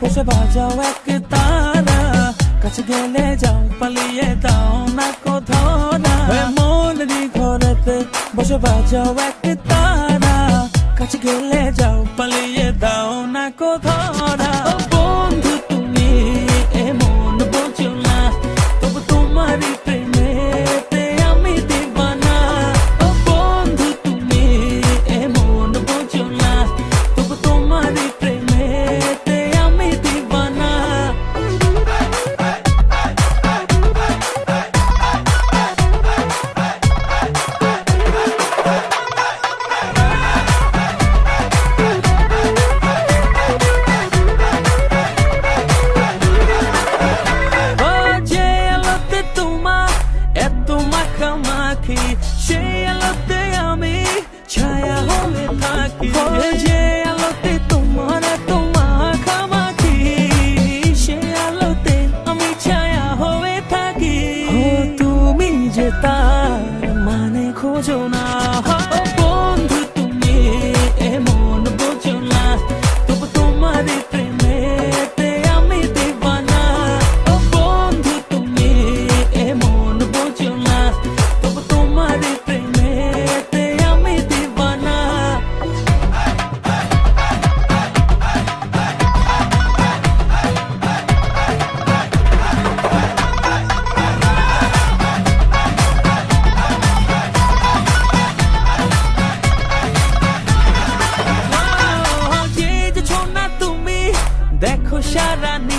বসে বাজাও এক তারা। কাছে গেলে যাও, পালিয়ে দাও না কোথাও কোধরা মনেরই ঘরেতে বসে বাজাও এক তারা। কাছে গেলে যাও, পালিয়ে দাও না কোথাও বন্ধু ছায়া হয়ে থাকি। যে তোমার এত মাখামাখি সেই আলোতে আমি ছায়া হয়ে থাকি। তুমি যে তার মানে খোঁজো না।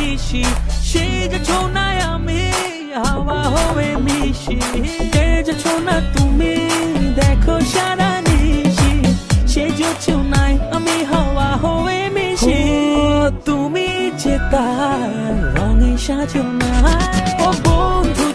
নিশি সেই যে ছোনায় আমি? হাওয়া হয়ে মিশি। যে যে ছোনা তুমি? দেখো সারা নিশি। সেই যে ছোনায় আমি হাওয়া হয়ে মিশি। তুমি যে তার রঙে সাজো না। ও বন্ধু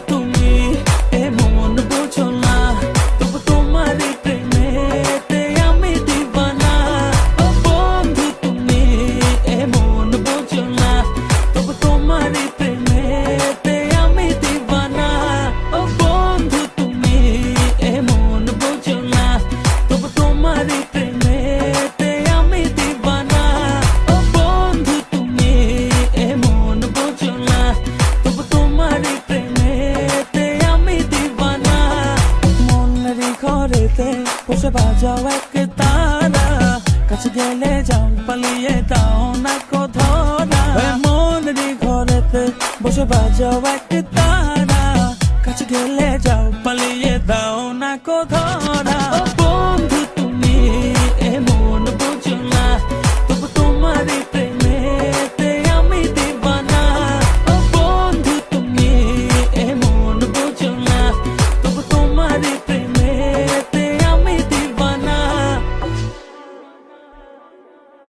যাও এক তারা কাছে গেলে যাও পালিয়ে দাও না কো মন রে ঘরেতে বসে বাজাও এক তারা কাছে গেলে যাও পালিয়ে দাও না কো